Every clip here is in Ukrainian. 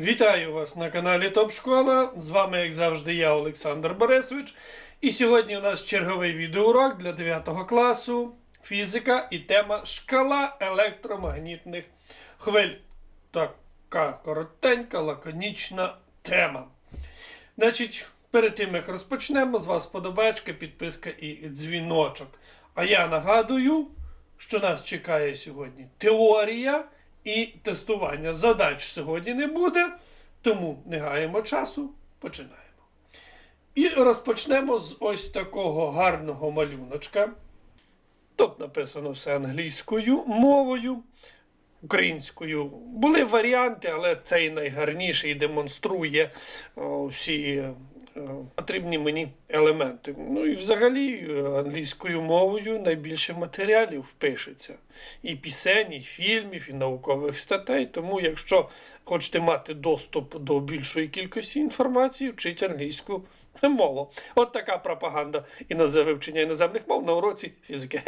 Вітаю вас на каналі Топ Школа. З вами, як завжди, я, Олександр Борисович. І сьогодні у нас черговий відеоурок для 9 класу фізика і тема шкала електромагнітних хвиль. Така коротенька, лаконічна тема. Значить, перед тим як розпочнемо, з вас подобачка, підписка і дзвіночок. А я нагадую, що нас чекає сьогодні теорія і тестування. Задач сьогодні не буде, тому не гаємо часу, починаємо. І розпочнемо з ось такого гарного малюночка. Тут написано все англійською мовою, українською. Були варіанти, але цей найгарніший демонструє о, всі потрібні мені елементи. Ну і взагалі е, англійською мовою найбільше матеріалів пишеться. І пісень, і фільмів, і наукових статей. Тому, якщо хочете мати доступ до більшої кількості інформації, вчіть англійську мову. От така пропаганда і вивчення іноземних мов на уроці фізики.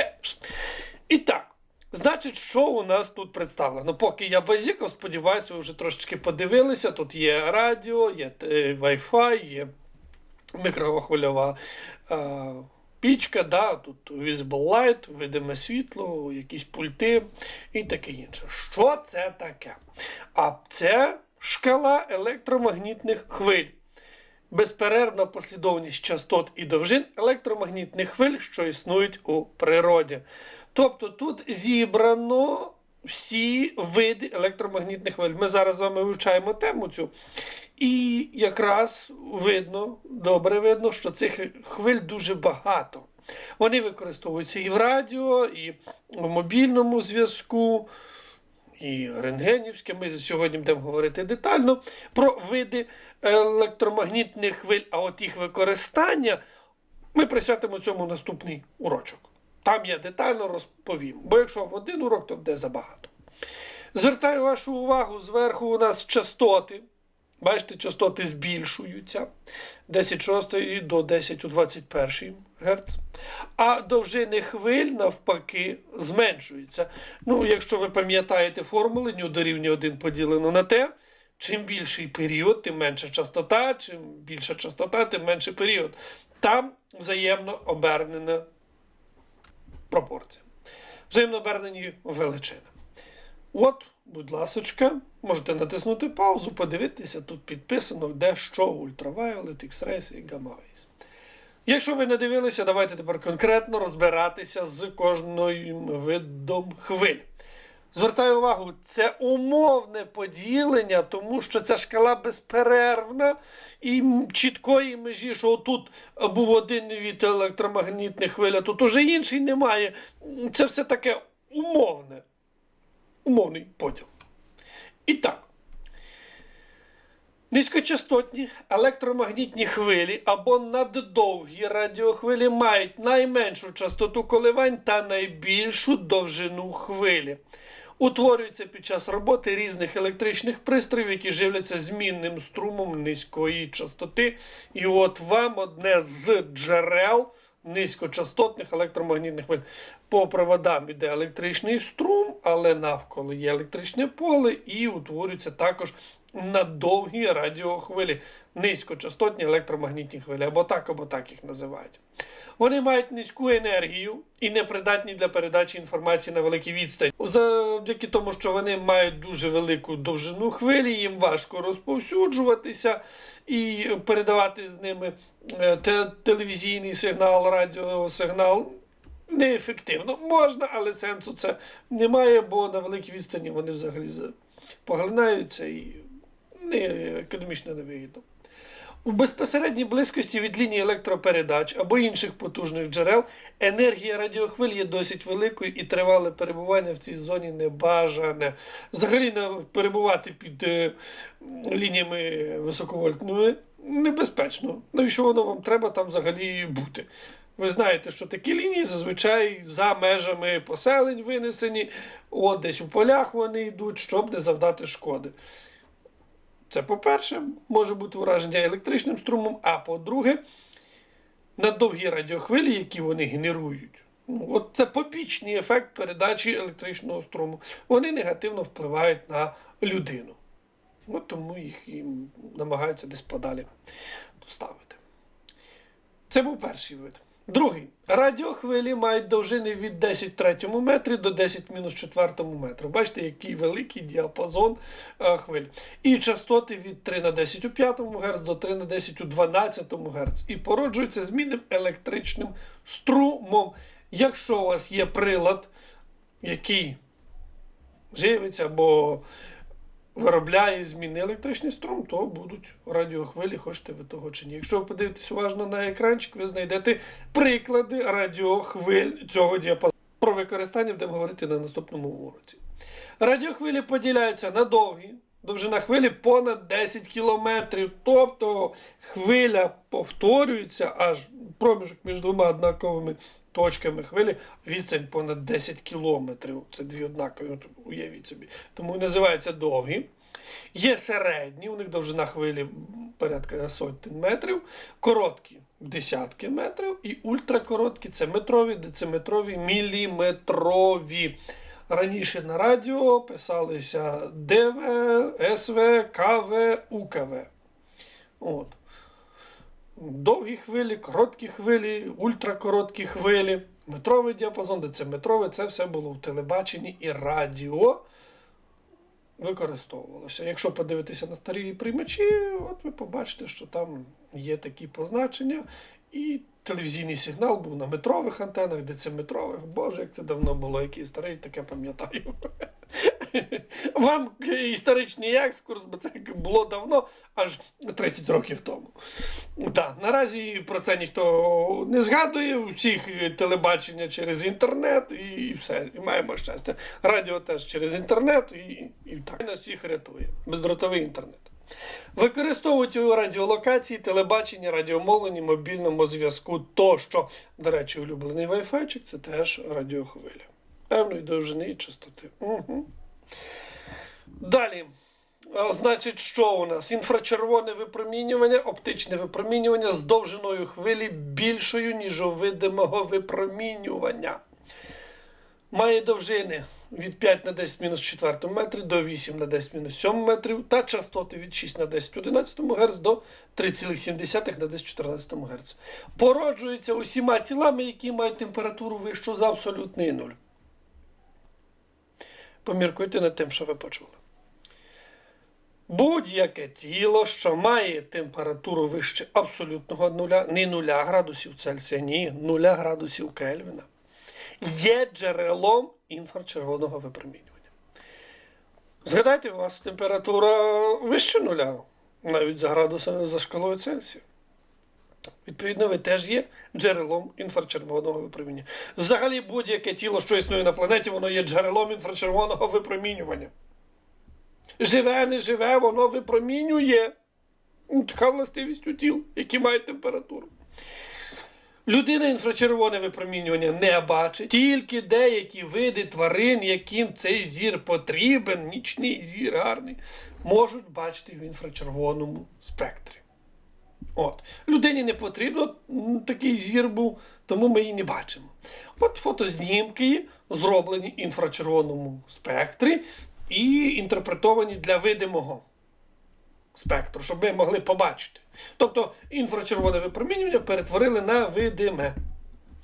І так. Значить, що у нас тут представлено? Поки я базікав, сподіваюся, ви вже трошечки подивилися. Тут є радіо, є е, Wi-Fi, є мікрохвильова е, пічка, да, тут light, видиме світло, якісь пульти і таке інше. Що це таке? А це шкала електромагнітних хвиль. Безперервна послідовність частот і довжин електромагнітних хвиль, що існують у природі. Тобто тут зібрано всі види електромагнітних хвиль. Ми зараз з вами вивчаємо тему цю. І якраз видно, добре видно, що цих хвиль дуже багато. Вони використовуються і в радіо, і в мобільному зв'язку, і рентгенівське. Ми сьогодні будемо говорити детально про види електромагнітних хвиль, а от їх використання ми присвятимо цьому наступний урочок. Там я детально розповім. Бо якщо в один урок, то буде забагато. Звертаю вашу увагу, зверху у нас частоти. Бачите, частоти збільшуються 10,6 до 10 у 21 Гц. А довжини хвиль, навпаки, зменшуються. Ну, якщо ви пам'ятаєте формули, ню дорівнює 1 поділено на те, чим більший період, тим менша частота, чим більша частота, тим менший період. Там взаємно обернена пропорція. Взаємно обернені величини. От, будь ласочка, можете натиснути паузу, подивитися, тут підписано, де що ультравайолет, X-Rays і Rays. Якщо ви не дивилися, давайте тепер конкретно розбиратися з кожним видом хвиль. Звертаю увагу, це умовне поділення, тому що ця шкала безперервна і чіткої межі, що тут був один від електромагнітних хвиль, тут уже інший немає. Це все таке умовне. Умовний поділ. І так. Низькочастотні електромагнітні хвилі або наддовгі радіохвилі мають найменшу частоту коливань та найбільшу довжину хвилі. Утворюються під час роботи різних електричних пристроїв, які живляться змінним струмом низької частоти. І от вам одне з джерел низькочастотних електромагнітних хвиль. По проводам іде електричний струм, але навколо є електричне поле і утворюються також на довгі радіохвилі, низькочастотні електромагнітні хвилі, або так, або так їх називають. Вони мають низьку енергію і непридатні для передачі інформації на великій відстані. Завдяки тому, що вони мають дуже велику довжину хвилі, їм важко розповсюджуватися і передавати з ними е, те- телевізійний сигнал, радіосигнал. Неефективно можна, але сенсу це немає, бо на великій відстані вони взагалі за- поглинаються і не економічно невигідно. У безпосередній близькості від лінії електропередач або інших потужних джерел енергія радіохвиль є досить великою і тривале перебування в цій зоні небажане. Взагалі не перебувати під е, лініями високовольтними небезпечно. Навіщо воно вам треба там взагалі бути? Ви знаєте, що такі лінії зазвичай за межами поселень винесені, от десь у полях вони йдуть, щоб не завдати шкоди. Це, по-перше, може бути ураження електричним струмом, а по-друге, на довгі радіохвилі, які вони генерують. Ну, от це побічний ефект передачі електричного струму. Вони негативно впливають на людину. От тому їх і намагаються десь подалі ставити. Це був перший вид. Другий. Радіохвилі мають довжини від 10 в третьому метрі до 10 в мінус четвертому метру. Бачите, який великий діапазон е, хвиль. І частоти від 3 на 10 у 5 Гц до 3 на 10 у 12 Гц. І породжуються змінним електричним струмом. Якщо у вас є прилад, який живиться або виробляє зміни електричний струм, то будуть радіохвилі, хочете ви того чи ні. Якщо ви подивитесь уважно на екранчик, ви знайдете приклади радіохвиль цього діапазону. Про використання будемо говорити на наступному уроці. Радіохвилі поділяються на довгі. Довжина хвилі понад 10 кілометрів. Тобто хвиля повторюється аж проміжок між двома однаковими точками хвилі відстань понад 10 кілометрів. Це дві однакові, уявіть собі. Тому і називаються довгі. Є середні, у них довжина хвилі порядка сотень метрів, короткі десятки метрів, і ультракороткі це метрові, дециметрові, міліметрові. Раніше на радіо писалися ДВ, СВ, КВ, УКВ. От. Довгі хвилі, короткі хвилі, ультракороткі хвилі, метровий діапазон, дециметровий, це все було в телебаченні і радіо використовувалося. Якщо подивитися на старі приймачі, от ви побачите, що там є такі позначення. І телевізійний сигнал був на метрових антенах, дециметрових. Боже, як це давно було, який старий, таке пам'ятаю. Вам історичний екскурс, бо це було давно, аж 30 років тому. Так, наразі про це ніхто не згадує. У всіх телебачення через інтернет і все. І маємо щастя. Радіо теж через інтернет і, і так. Нас всіх рятує. Бездротовий інтернет. Використовують у радіолокації, телебаченні, радіомовленні, мобільному зв'язку тощо. До речі, улюблений Wi-Fi це теж радіохвиля. Певної довжини і частоти. Угу. Далі. Значить, що у нас? Інфрачервоне випромінювання, оптичне випромінювання з довжиною хвилі більшою, ніж у видимого випромінювання. Має довжини від 5 на 10 мінус 4 метрі до 8 на 10 мінус 7 метрів та частоти від 6 на 10 11 Гц до 3,7 на 10 14 Гц. Породжується усіма тілами, які мають температуру вищу за абсолютний нуль. Поміркуйте над тим, що ви почули. Будь-яке тіло, що має температуру вище абсолютного нуля, не 0 градусів Цельсія, ні 0 градусів Кельвіна, є джерелом інфрачервоного випромінювання. Згадайте, у вас температура вище нуля, навіть за градусами за шкалою Цельсія. Відповідно, ви теж є джерелом інфрачервоного випромінювання. Взагалі, будь-яке тіло, що існує на планеті, воно є джерелом інфрачервоного випромінювання. Живе, не живе, воно випромінює. Ну, Така властивість у тіл, які мають температуру. Людина інфрачервоне випромінювання не бачить, тільки деякі види тварин, яким цей зір потрібен, нічний зір гарний, можуть бачити в інфрачервоному спектрі. От. Людині не потрібно такий зір був, тому ми її не бачимо. От фотознімки зроблені в інфрачервоному спектрі і інтерпретовані для видимого спектру, щоб ми могли побачити. Тобто інфрачервоне випромінювання перетворили на видиме.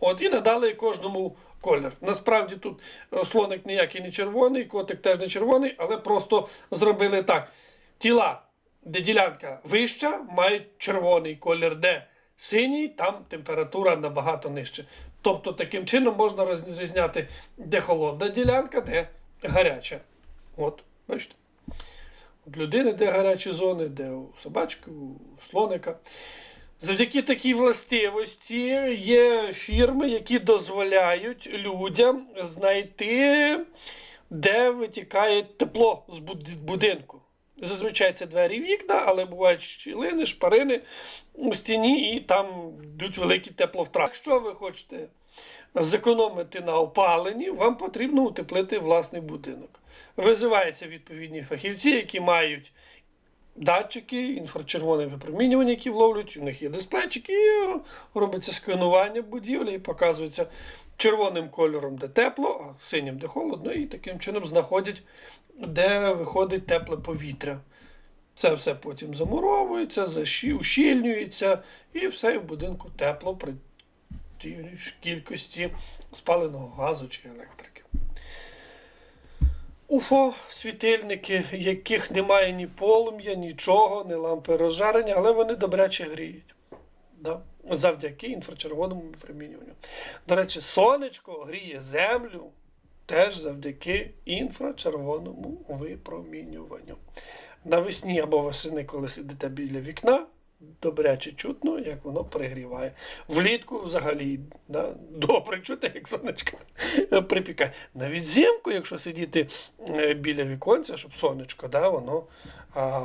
От і надали кожному колір. Насправді тут е, слоник ніякий не червоний, котик теж не червоний, але просто зробили так. Тіла, де ділянка вища, мають червоний колір, де синій, там температура набагато нижча. Тобто таким чином можна розрізняти, де холодна ділянка, де гаряча. От, бачите. От людини, де гарячі зони, де у собачки, у слоника. Завдяки такій властивості є фірми, які дозволяють людям знайти, де витікає тепло з будинку. Зазвичай це двері вікна, але бувають щілини, шпарини у стіні, і там йдуть великі тепловтрати. Якщо ви хочете зекономити на опаленні, вам потрібно утеплити власний будинок. Визиваються відповідні фахівці, які мають датчики, інфрачервоне випромінювання, які вловлюють, у них є дисплейчики, і робиться сканування будівлі і показується червоним кольором, де тепло, а синім, де холодно, і таким чином знаходять, де виходить тепле повітря. Це все потім замуровується, ущільнюється, і все в будинку тепло при тій кількості спаленого газу чи електрики. УФО світильники, яких немає ні полум'я, нічого, ні лампи розжарення, але вони добряче гріють. Да? Завдяки інфрачервоному випромінюванню. До речі, сонечко гріє землю теж завдяки інфрачервоному випромінюванню. Навесні або восени, коли сидите біля вікна, добряче чутно, як воно пригріває. Влітку взагалі да, добре чути, як сонечко припікає. Навіть взимку, якщо сидіти е, біля віконця, щоб сонечко, да, воно а,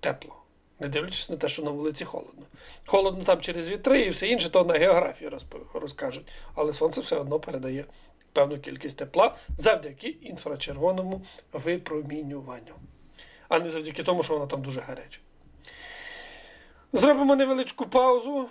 тепло. Не дивлячись на те, що на вулиці холодно. Холодно там через вітри і все інше, то на географії розкажуть. Але сонце все одно передає певну кількість тепла завдяки інфрачервоному випромінюванню. А не завдяки тому, що воно там дуже гаряче. Зробимо невеличку паузу.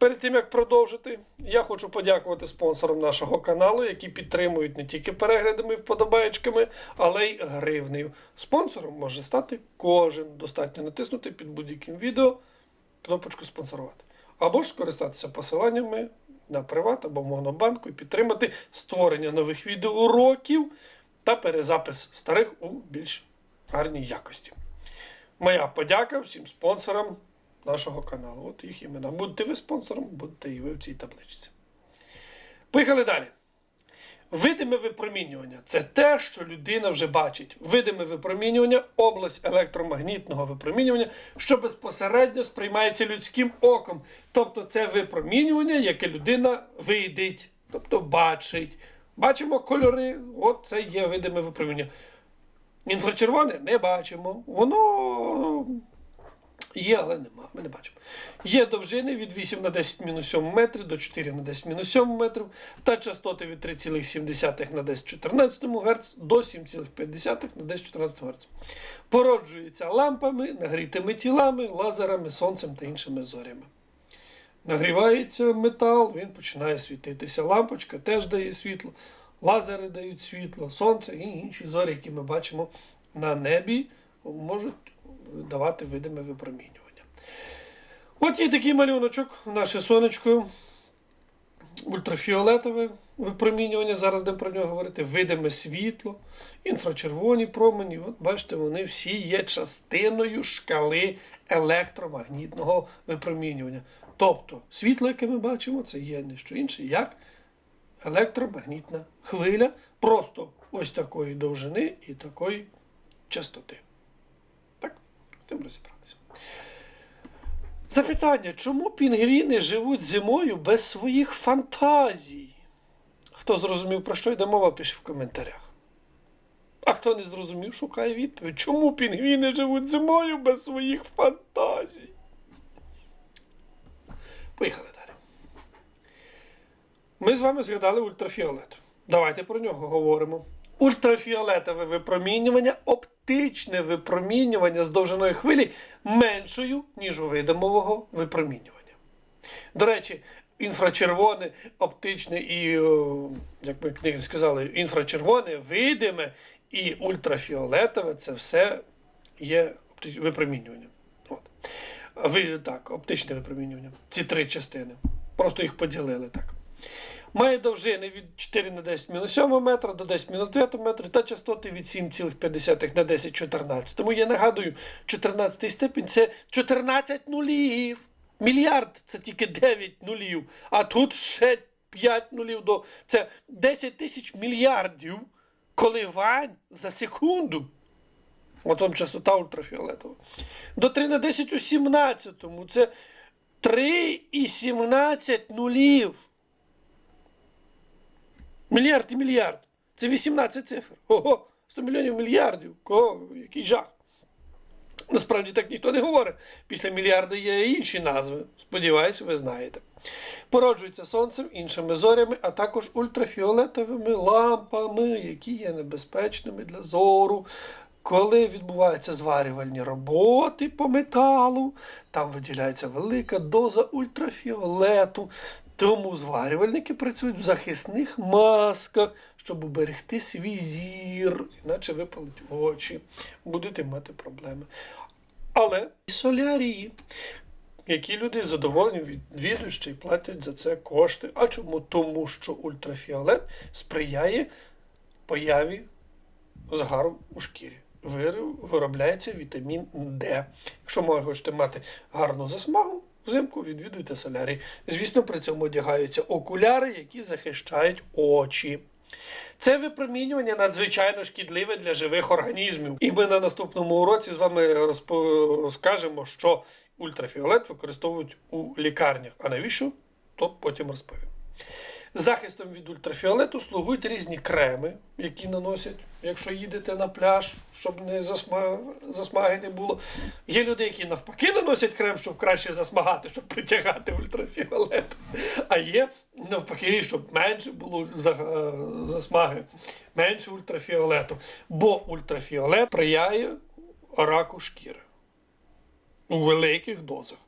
Перед тим як продовжити, я хочу подякувати спонсорам нашого каналу, які підтримують не тільки переглядами і вподобаєчками, але й гривнею. Спонсором може стати кожен. Достатньо натиснути під будь-яким відео кнопочку спонсорувати. Або ж скористатися посиланнями на приват або монобанку і підтримати створення нових відеоуроків та перезапис старих у більш гарній якості. Моя подяка всім спонсорам нашого каналу. От їх імена. Будете ви спонсором, будете і ви в цій табличці. Поїхали далі. Видиме випромінювання це те, що людина вже бачить. Видиме випромінювання область електромагнітного випромінювання, що безпосередньо сприймається людським оком. Тобто це випромінювання, яке людина видить, тобто бачить. Бачимо кольори, от це є видиме випромінювання. Інфрачервоне не бачимо. Воно Є, але нема. Ми не бачимо. Є довжини від 8 на 10 мінус 7 метрів до 4 на 10 мінус 7 метрів та частоти від 3,7 на 10 14 Гц до 7,5 на 10 14 Гц. Породжується лампами, нагрітими тілами, лазерами, сонцем та іншими зорями. Нагрівається метал, він починає світитися. Лампочка теж дає світло, лазери дають світло, сонце і інші зорі, які ми бачимо на небі, можуть давати видиме випромінювання. От є такий малюночок, наше сонечко, ультрафіолетове випромінювання, зараз будемо про нього говорити, видиме світло, інфрачервоні промені. От бачите, вони всі є частиною шкали електромагнітного випромінювання. Тобто світло, яке ми бачимо, це є не що інше, як електромагнітна хвиля, просто ось такої довжини і такої частоти. Цим розібралися. Запитання, чому пінгвіни живуть зимою без своїх фантазій? Хто зрозумів, про що йде мова, пише в коментарях. А хто не зрозумів, шукає відповідь. Чому пінгвіни живуть зимою без своїх фантазій? Поїхали далі. Ми з вами згадали ультрафіолет. Давайте про нього говоримо. Ультрафіолетове випромінювання, оптичне випромінювання з довжиною хвилі меншою, ніж у видимового випромінювання. До речі, інфрачервоне, оптичне і, як ми книги сказали, інфрачервоне, видиме і ультрафіолетове це все є випромінюванням. От. Ви, так, оптичне випромінювання. Ці три частини. Просто їх поділили так. Має довжини від 4 на 10 мінус 7 метра до 10 мінус 9 метра та частоти від 7,5 на 10 14. Тому я нагадую, 14 степінь це 14 нулів. Мільярд це тільки 9 нулів. А тут ще 5 нулів до це 10 тисяч мільярдів коливань за секунду. От вам частота ультрафіолетова. До 3 на 10 у 17. Це 3,17 нулів. Мільярд і мільярд. Це 18 цифр. Ого, 100 мільйонів мільярдів. Кого? Який жах. Насправді так ніхто не говорить. Після мільярда є інші назви. Сподіваюся, ви знаєте. Породжується сонцем, іншими зорями, а також ультрафіолетовими лампами, які є небезпечними для зору. Коли відбуваються зварювальні роботи по металу, там виділяється велика доза ультрафіолету. Тому зварювальники працюють в захисних масках, щоб уберегти свій зір, іначе випалить очі, будете мати проблеми. Але і солярії, які люди задоволені відвідують ще й платять за це кошти. А чому? Тому що ультрафіолет сприяє появі загару у шкірі. Виробляється вітамін Д. Якщо хочете мати гарну засмагу, взимку відвідуйте солярій. Звісно, при цьому одягаються окуляри, які захищають очі. Це випромінювання надзвичайно шкідливе для живих організмів. І ми на наступному уроці з вами розкажемо, що ультрафіолет використовують у лікарнях. А навіщо? То потім розповім. Захистом від ультрафіолету слугують різні креми, які наносять, якщо їдете на пляж, щоб не засма... засмаги не було. Є люди, які навпаки наносять крем, щоб краще засмагати, щоб притягати ультрафіолет. А є навпаки, щоб менше було е, засмаги, менше ультрафіолету. Бо ультрафіолет сприяє раку шкіри у великих дозах.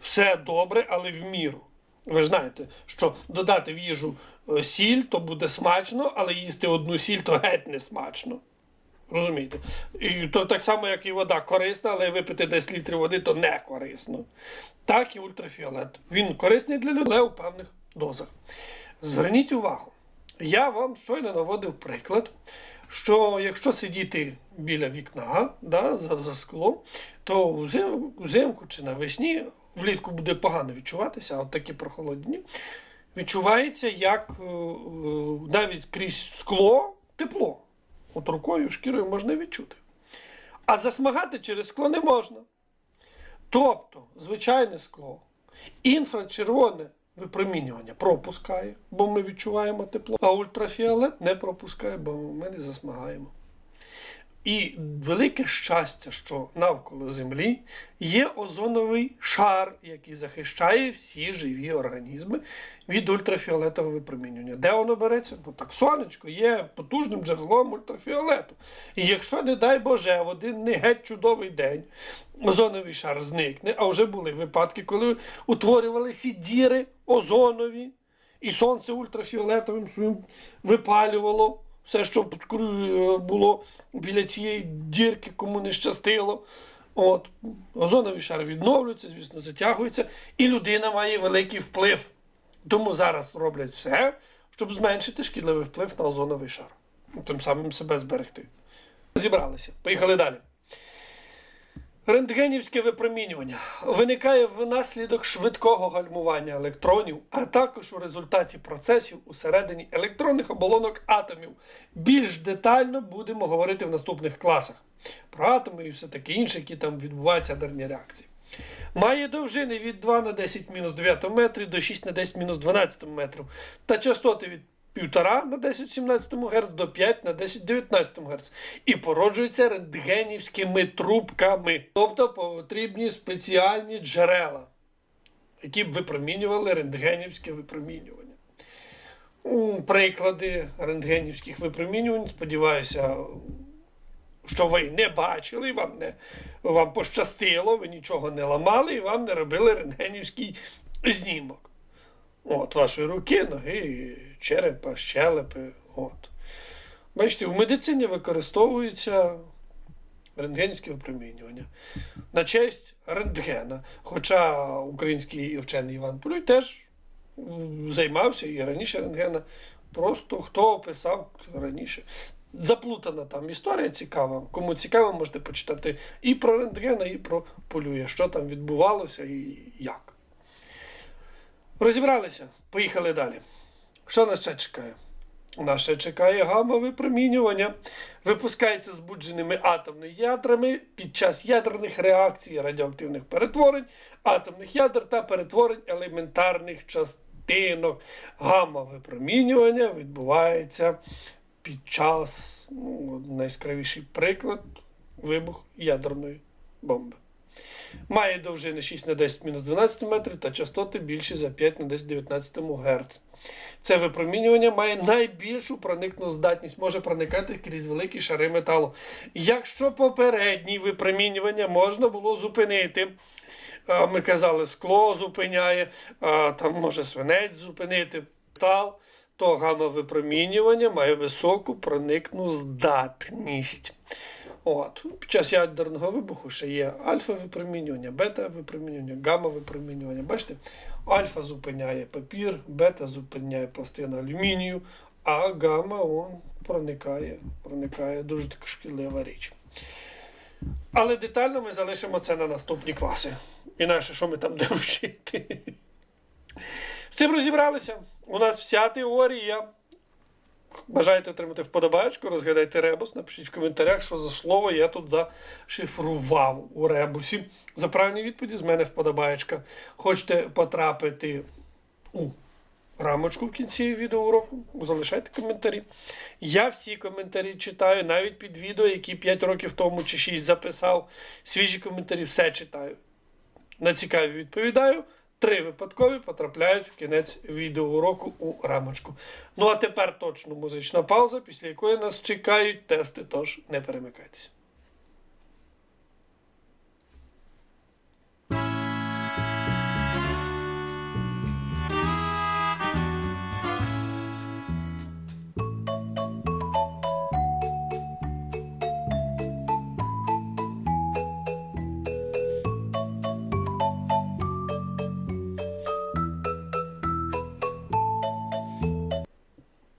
Все добре, але в міру. Ви знаєте, що додати в їжу е, сіль, то буде смачно, але їсти одну сіль, то геть не смачно. Розумієте? І то так само, як і вода корисна, але випити 10 літрів води, то не корисно. Так і ультрафіолет. Він корисний для людей, у певних дозах. Зверніть увагу, я вам щойно наводив приклад, що якщо сидіти біля вікна да, за, за склом, то взимку чи навесні влітку буде погано відчуватися, а от такі прохолодні, відчувається як е, е, навіть крізь скло тепло. От рукою, шкірою можна відчути. А засмагати через скло не можна. Тобто, звичайне скло, інфрачервоне випромінювання пропускає, бо ми відчуваємо тепло, а ультрафіолет не пропускає, бо ми не засмагаємо. І велике щастя, що навколо Землі є озоновий шар, який захищає всі живі організми від ультрафіолетового випромінювання. Де воно береться? Ну так сонечко є потужним джерелом ультрафіолету. І якщо, не дай Боже, в один не геть чудовий день озоновий шар зникне, а вже були випадки, коли утворювалися діри озонові, і сонце ультрафіолетовим своїм випалювало все, що було біля цієї дірки, кому не щастило. От, озоновий шар відновлюється, звісно, затягується, і людина має великий вплив. Тому зараз роблять все, щоб зменшити шкідливий вплив на озоновий шар. Тим самим себе зберегти. Зібралися. Поїхали далі. Рентгенівське випромінювання виникає внаслідок швидкого гальмування електронів, а також у результаті процесів усередині електронних оболонок атомів. Більш детально будемо говорити в наступних класах про атоми і все таке інше, які там відбуваються ядерні реакції. Має довжини від 2 на 10 мінус 9 метрів до 6 на 10 мінус 12 метрів та частоти від 1,5 на 10 17 Гц до 5 на 10 19 Гц. І породжується рентгенівськими трубками. Тобто потрібні спеціальні джерела, які б випромінювали рентгенівське випромінювання. Приклади рентгенівських випромінювань, сподіваюся, що ви не бачили, вам не вам пощастило, ви нічого не ламали і вам не робили рентгенівський знімок. От, вашої руки, ноги, черепа, щелепи. От. Бачите, в медицині використовується рентгенівське випромінювання на честь рентгена. Хоча український вчений Іван Полюй теж займався і раніше рентгена. Просто хто описав раніше. Заплутана там історія цікава. Кому цікаво, можете почитати і про рентгена, і про полює, що там відбувалося і як. Розібралися, поїхали далі. Що нас ще чекає? Нас ще чекає гамма випромінювання. Випускається збудженими атомними ядрами під час ядерних реакцій, радіоактивних перетворень, атомних ядер та перетворень елементарних частинок. Гамма випромінювання відбувається під час, ну, найяскравіший приклад, вибух ядерної бомби. Має довжини 6 на 10 мінус 12 метрів та частоти більші за 5 на 10 19 Гц. Це випромінювання має найбільшу проникну здатність, може проникати крізь великі шари металу. Якщо попереднє випромінювання можна було зупинити, ми казали, скло зупиняє, там може свинець зупинити, метал, то гамма випромінювання має високу проникну здатність. От. Під час ядерного вибуху ще є альфа-випромінювання, бета-випромінювання, гамма-випромінювання. Бачите? Альфа зупиняє папір, бета зупиняє пластина алюмінію, а гамма он, проникає, проникає дуже така шкідлива річ. Але детально ми залишимо це на наступні класи. Інакше, що ми там будемо вчити? З цим розібралися. У нас вся теорія. Бажаєте отримати вподобачку, розгадайте ребус, напишіть в коментарях, що за слово я тут зашифрував у ребусі. За правильні відповіді з мене вподобаєчка. Хочете потрапити у рамочку в кінці відеоуроку, залишайте коментарі. Я всі коментарі читаю, навіть під відео, які 5 років тому чи 6 записав. Свіжі коментарі все читаю. На цікаві відповідаю. Три випадкові потрапляють в кінець відеоуроку у рамочку. Ну а тепер точно музична пауза, після якої нас чекають тести, тож не перемикайтеся.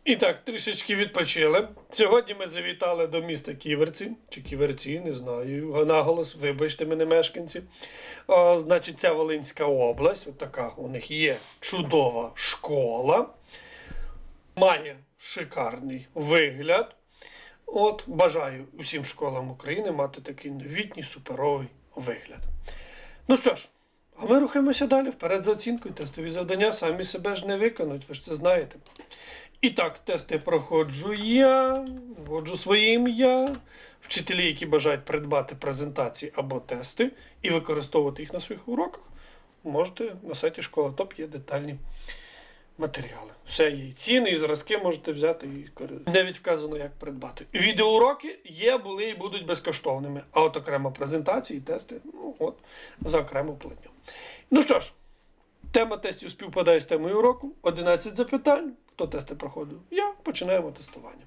І так, трішечки відпочили. Сьогодні ми завітали до міста Ківерці, чи Ківерці, не знаю, наголос, вибачте мене, мешканці. О, значить, це Волинська область, от така у них є чудова школа, має шикарний вигляд. От, бажаю усім школам України мати такий новітній суперовий вигляд. Ну що ж, а ми рухаємося далі вперед за оцінкою. Тестові завдання самі себе ж не виконують, ви ж це знаєте. І так, тести проходжу я, вводжу своє ім'я. Вчителі, які бажають придбати презентації або тести і використовувати їх на своїх уроках, можете на сайті школа ТОП є детальні матеріали. Все є і ціни, і зразки можете взяти і навіть вказано, як придбати. Відеоуроки є, були і будуть безкоштовними. А от окремо презентації, тести, ну от за окрему платню. Ну що ж, Тема тестів співпадає з темою уроку. 11 запитань. Хто тести проходив? Я. Починаємо тестування.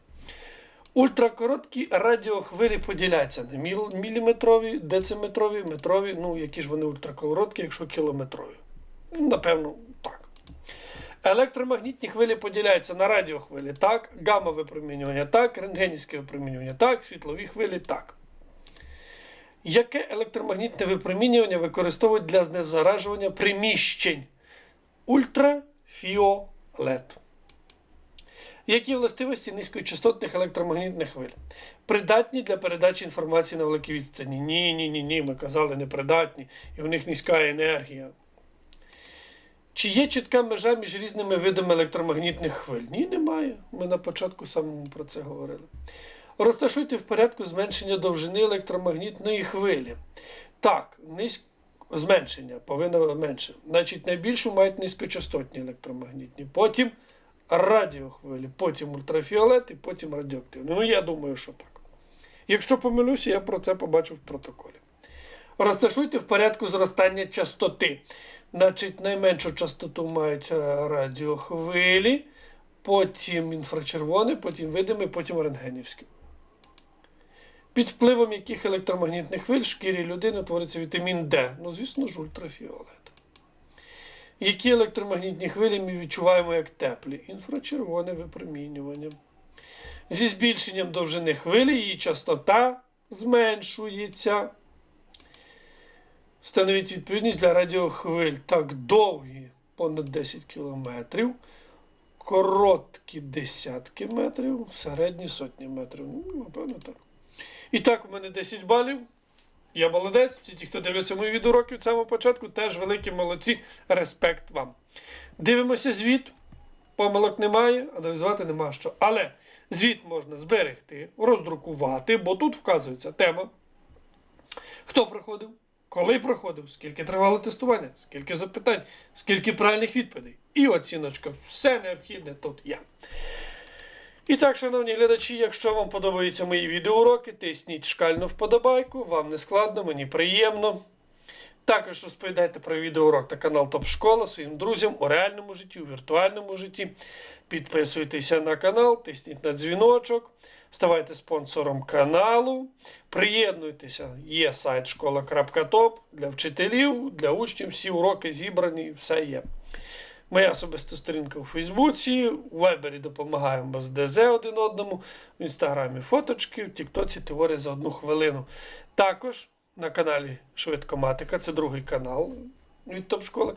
Ультракороткі радіохвилі поділяються на міліметрові, дециметрові, метрові. Ну, які ж вони ультракороткі, якщо кілометрові. Напевно, так. Електромагнітні хвилі поділяються на радіохвилі, так, гамма-випромінювання, так, рентгенівське випромінювання, так, світлові хвилі, так. Яке електромагнітне випромінювання використовують для знезаражування приміщень? Ультрафіолет. Які властивості низькочастотних електромагнітних хвиль? Придатні для передачі інформації на великій відстані? Ні, ні, ні, ні. Ми казали непридатні, і в них низька енергія. Чи є чітка межа між різними видами електромагнітних хвиль? Ні, немає. Ми на початку самому про це говорили. Розташуйте в порядку зменшення довжини електромагнітної хвилі. Так, низьк... зменшення повинно менше. Значить, найбільшу мають низькочастотні електромагнітні. Потім радіохвилі, потім ультрафіолет і потім радіоактивні. Ну, я думаю, що так. Якщо помилюся, я про це побачив в протоколі. Розташуйте в порядку зростання частоти. Значить, найменшу частоту мають е, радіохвилі, потім інфрачервоне, потім видимий, потім рентгенівський. Під впливом яких електромагнітних хвиль в шкірі людини утвориться вітамін Д. Ну, звісно ж, ультрафіолет. Які електромагнітні хвилі ми відчуваємо як теплі? Інфрачервоне випромінювання. Зі збільшенням довжини хвилі її частота зменшується. Встановіть відповідність для радіохвиль. Так, довгі понад 10 кілометрів, короткі десятки метрів, середні сотні метрів. Ну, напевно, так. І так, у мене 10 балів. Я молодець. Всі ті, хто дивляться мої відеоуроки від самого початку, теж великі молодці. Респект вам. Дивимося звіт. Помилок немає, аналізувати нема що. Але звіт можна зберегти, роздрукувати, бо тут вказується тема. Хто проходив? Коли проходив, скільки тривало тестування, скільки запитань, скільки правильних відповідей. І оціночка. Все необхідне тут є. І так, шановні глядачі, якщо вам подобаються мої відеоуроки, тисніть шкальну вподобайку, вам не складно, мені приємно. Також розповідайте про відеоурок та канал Топ Школа своїм друзям у реальному житті, у віртуальному житті. Підписуйтеся на канал, тисніть на дзвіночок. ставайте спонсором каналу, приєднуйтеся, є сайт школа.топ для вчителів, для учнів, всі уроки зібрані, все є. Моя особиста сторінка у Фейсбуці, у Вайбері допомагаємо без ДЗ один одному, в інстаграмі фоточки, в Тіктоці теорія за одну хвилину. Також на каналі Швидкоматика, це другий канал від топ-школи.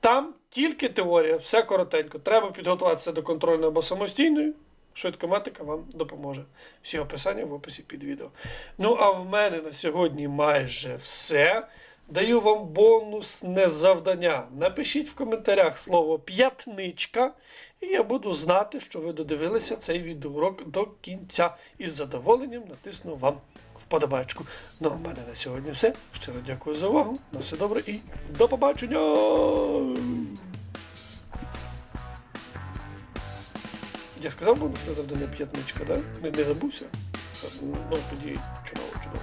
Там тільки теорія, все коротенько. Треба підготуватися до контрольної або самостійної. Швидкоматика вам допоможе. Всі описання в описі під відео. Ну, а в мене на сьогодні майже все. Даю вам бонусне завдання. Напишіть в коментарях слово п'ятничка, і я буду знати, що ви додивилися цей відеоурок до кінця. І з задоволенням натисну вам вподобайку. Ну, а в мене на сьогодні все. Щиро дякую за увагу. На все добре і до побачення! Я сказав бонусне завдання п'ятничка, так? Да? Не, не забувся? Ну, тоді чудово, чудово.